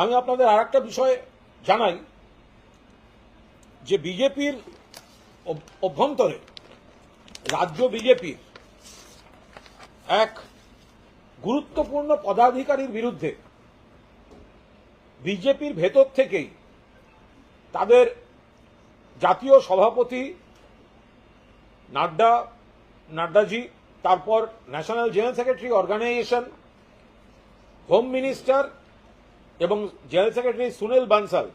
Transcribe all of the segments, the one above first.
আমি আপনাদের আর একটা বিষয় জানাই, যে বিজেপির অভ্যন্তরে রাজ্য বিজেপির এক গুরুত্বপূর্ণ পদাধিকারীর বিরুদ্ধে বিজেপির ভেতর থেকেই তাদের জাতীয় সভাপতি নাড্ডা, নাড্ডাজি, তারপর national general secretary organisation, home minister এবং জেনারেল সেক্রেটারি সুনীল বানসাল।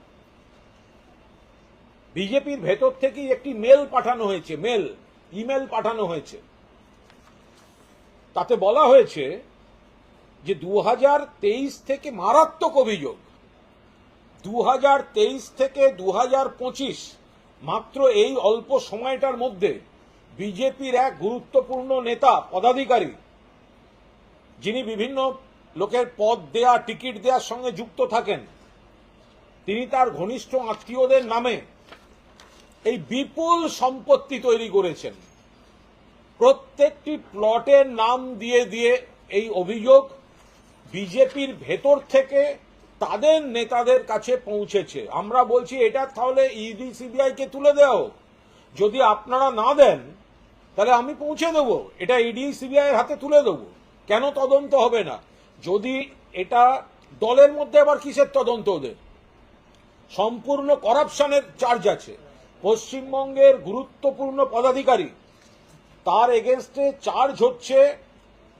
বিজেপির ভেতর থেকেই একটি মেল পাঠানো হয়েছে, মেল, ইমেল পাঠানো হয়েছে। তাতে বলা হয়েছে যে দুহাজার তেইশ থেকে মারাত্মক অভিযোগ দু হাজার তেইশ থেকে দু হাজার পঁচিশ, মাত্র এই অল্প সময়টার মধ্যে বিজেপির এক গুরুত্বপূর্ণ নেতা, পদাধিকারী, যিনি বিভিন্ন লোকের পদ দেয়া, টিকিট দেওয়ার সঙ্গে যুক্ত থাকেন। তিনি তার ঘনিষ্ঠ আত্মীয়দের নামে এই বিপুল সম্পত্তি তৈরি করেছেন। প্রত্যেকটি প্লটের নাম দিয়ে দিয়ে এই অভিযোগ বিজেপির ভেতর থেকে তাদের নেতাদের কাছে পৌঁছেছে। আমরা বলছি, এটা তাহলে ইডি, সিবিআই কে তুলে দেও। যদি আপনারা না দেন, তাহলে আমি পৌঁছে দেব। এটা ইডি, সিবিআই এর হাতে তুলে দেব। কেন তদন্ত হবে না? যদি এটা দলের মধ্যে আবার কিসের তদন্ত ওদের? সম্পূর্ণ করাপশনের চার্জ আছে। পশ্চিমবঙ্গের গুরুত্বপূর্ণ পদাধিকারী, তার এগেনস্টে চার্জ হচ্ছে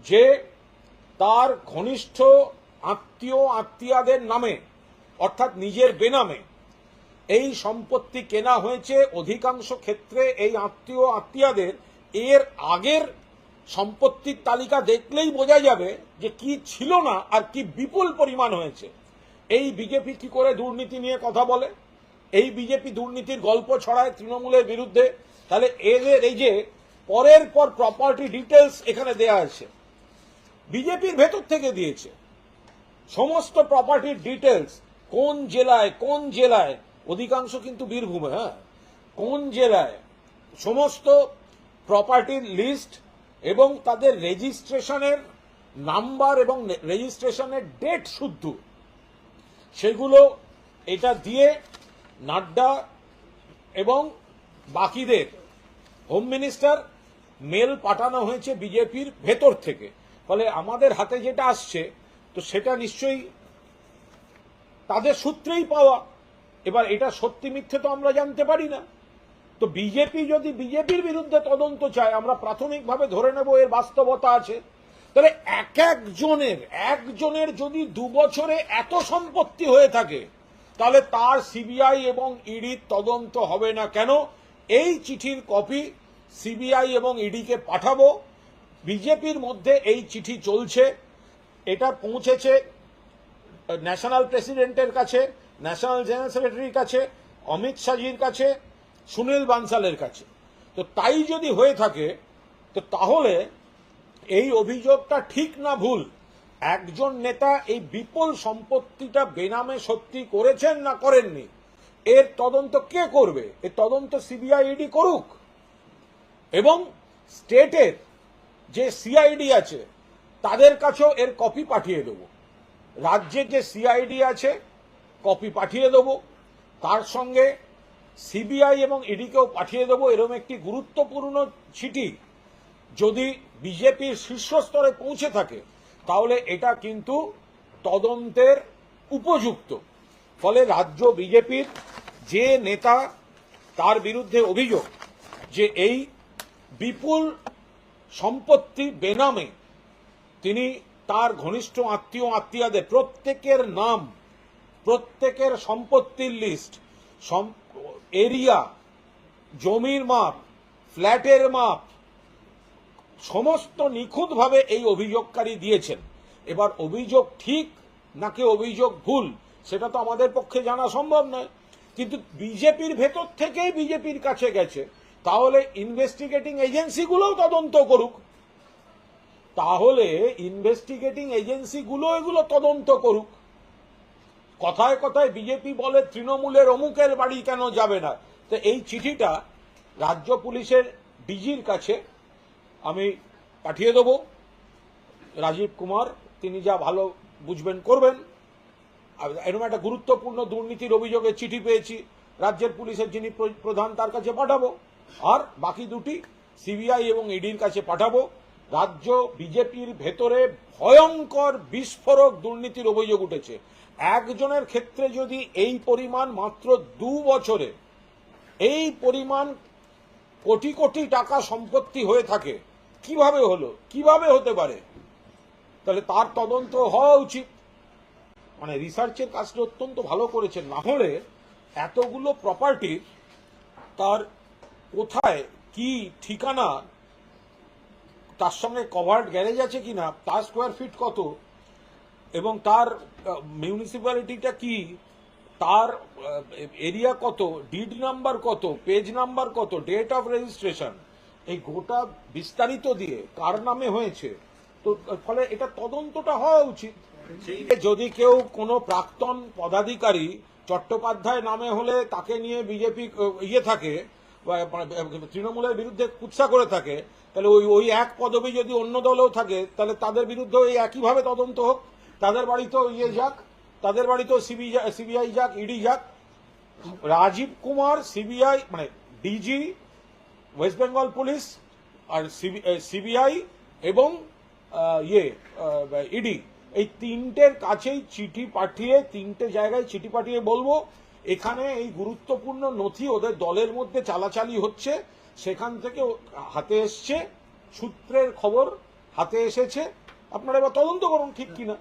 যে তার ঘনিষ্ঠ আত্মীয়, আত্মীয়াদের নামে, অর্থাৎ নিজের বেনামে এই সম্পত্তি কেনা হয়েছে। অধিকাংশ ক্ষেত্রে এই আত্মীয়, আত্মীয়াদের এর আগের সম্পত্তির তালিকা দেখলেই বোঝা যাবে যে কি ছিল না আর কি বিপুল পরিমাণ হয়েছে। এই বিজেপি কি করে দুর্নীতি নিয়ে কথা বলে? এই বিজেপি দুর্নীতির গল্প ছড়ায় তৃণমূলের বিরুদ্ধে। তাহলে এদের এই যে পরের পর প্রপার্টি ডিটেলস এখানে দেয়া আছে। বিজেপির ভেতর থেকে দিয়েছে। সমস্ত প্রপার্টির ডিটেলস কোন জেলায় কোন জেলায়? অধিকাংশ কিন্তু বীরভূমে হ্যাঁ? কোন জেলায়? সমস্ত প্রপার্টির লিস্ট এবং তাদের রেজিস্ট্রেশনের নাম্বার এবং রেজিস্ট্রেশনের ডেট শুদ্ধ। সেগুলো এটা দিয়ে নাড্ডা এবং বাকিদের হোম মিনিস্টার মেল পাঠানো হয়েছে বিজেপির ভেতর থেকে। ফলে আমাদের হাতে যেটা আসছে, তো সেটা নিশ্চয়ই তাদের সূত্রেই পাওয়া। এবার এটা সত্যি মিথ্যে তো আমরা জানতে পারি না। তো বিজেপি যদি বিজেপির বিরুদ্ধে তদন্ত চায়, আমরা প্রাথমিকভাবে ধরে নেব এর বাস্তবতা আছে। তাহলে এক একজনের একজনের যদি দু বছরে এত সম্পত্তি হয়ে থাকে, তাহলে তার সিবিআই এবং ইডির তদন্ত হবে না কেন? এই চিঠির কপি সিবিআই এবং ইডিকে পাঠাবো। বিজেপির মধ্যে এই চিঠি চলছে। এটা পৌঁছেছে ন্যাশনাল প্রেসিডেন্টের কাছে, ন্যাশনাল জেনারেল সেক্রেটারির কাছে, অমিত শাহজির কাছে সুনীল বানসালের কাছে। তো তাই যদি হয়ে থাকে, তো তাহলে এই অভিযোগটা ঠিক না ভুল। একজন নেতা এই বিপুল সম্পত্তিটা বেনামে সত্যি করেছেন না করেননি, এর তদন্ত কে করবে? এর তদন্ত সিবিআইডি করুক। এবং স্টেটের যে সিআইডি আছে, তাদের কাছেও এর কপি পাঠিয়ে দেব। রাজ্যের যে সিআইডি আছে, কপি পাঠিয়ে দেব। তার সঙ্গে সিবিআই এবং ইডিকেও পাঠিয়ে দেবো এরকম একটি গুরুত্বপূর্ণ চিঠি। যদি বিজেপির শীর্ষস্তরে পৌঁছে থাকে, তাহলে এটা কিন্তু তদন্তের উপযুক্ত। ফলে রাজ্য বিজেপির যে নেতা, তার বিরুদ্ধে অভিযোগ যে এই বিপুল সম্পত্তি বেনামে তিনি তার ঘনিষ্ঠ আত্মীয়, আত্মীয়াদের প্রত্যেকের নাম, প্রত্যেকের সম্পত্তির লিস্ট এরিয়া, জমির মাপ, ফ্ল্যাটের মাপ, সমস্ত নিখুঁতভাবে এই অভিযোগকারী দিয়েছেন। এবার অভিযোগ ঠিক নাকি অভিযোগ ভুল, সেটা তো আমাদের পক্ষে জানা সম্ভব নয়। কিন্তু বিজেপির ভেতর থেকেই বিজেপির কাছে গেছে, তাহলে ইনভেস্টিগেটিং এজেন্সিগুলোও তদন্ত করুক। তাহলে ইনভেস্টিগেটিং এজেন্সিগুলো এগুলো তদন্ত করুক। কথায় কথায় বিজেপি বলে তৃণমূলের অমুকের বাড়ি কেন যাবে না? তো এই চিঠিটা রাজ্য পুলিশের ডিজির কাছে আমি পাঠিয়ে দেব। রাজীব কুমার, তিনি যা ভালো বুঝবেন করবেন। এরকম একটা গুরুত্বপূর্ণ দুর্নীতির অভিযোগে চিঠি পেয়েছি, রাজ্যের পুলিশের যিনি প্রধান তার কাছে পাঠাবো। আর বাকি দুটি সিবিআই এবং ইডির কাছে পাঠাবো। রাজ্য বিজেপির ভেতরে ভয়ঙ্কর বিস্ফোরক দুর্নীতির অভিযোগ উঠেছে। একজনের ক্ষেত্রে যদি এই পরিমাণ মাত্র দু বছরে এই পরিমাণ কোটি কোটি টাকা সম্পত্তি হয়ে থাকে, কীভাবে হলো? কীভাবে হতে পারে? তাহলে তার তদন্ত হওয়া উচিত। মানে রিসার্চের কাজটা অত্যন্ত ভালো করেছেন। না হলে এতগুলো প্রপার্টির তার কোথায়, কি ঠিকানা, তার সঙ্গে কভার্ড গ্যারেজ আছে কিনা, তার স্কোয়ার ফিট কত এবং তার মিউনিসিপ্যালিটিটা কি? তার এরিয়া কত? ডিড নাম্বার কত? পেজ নাম্বার কত? ডেট অফ রেজিস্ট্রেশন এই গোটা বিস্তারিত দিয়ে কার নামে হয়েছে? তো ফলে এটা তদন্তটা হওয়া উচিত। যদি কেউ কোনো প্রাক্তন পদাধিকারী চট্টোপাধ্যায় নামে হলে তাকে নিয়ে বিজেপি ইয়ে থাকে তৃণমূলের বিরুদ্ধে কুৎসা করে থাকে তাহলে ওই ওই এক পদবি যদি অন্য দলেও থাকে তাহলে তাদের বিরুদ্ধে ওই একইভাবে তদন্ত হোক? তাদের বাড়িতেও ইয়ে যাক, তাদের বাড়িতেও সিবিআই যাক, ইডি যাক। রাজীব কুমার, সিবিআই মানে ডিজি, ওয়েস্ট বেঙ্গল পুলিশ আর সিবিআই এবং ইয়ে ইডি। এই তিনটের কাছেই চিঠি পাঠিয়ে, তিনটে জায়গায় চিঠি পাঠিয়ে বলব, এখানে এই গুরুত্বপূর্ণ নথি ওদের দলের মধ্যে চালাচালি হচ্ছে, সেখান থেকে হাতে এসছে, সূত্রের খবর হাতে এসেছে। আপনারা এবার তদন্ত করুন ঠিক কিনা।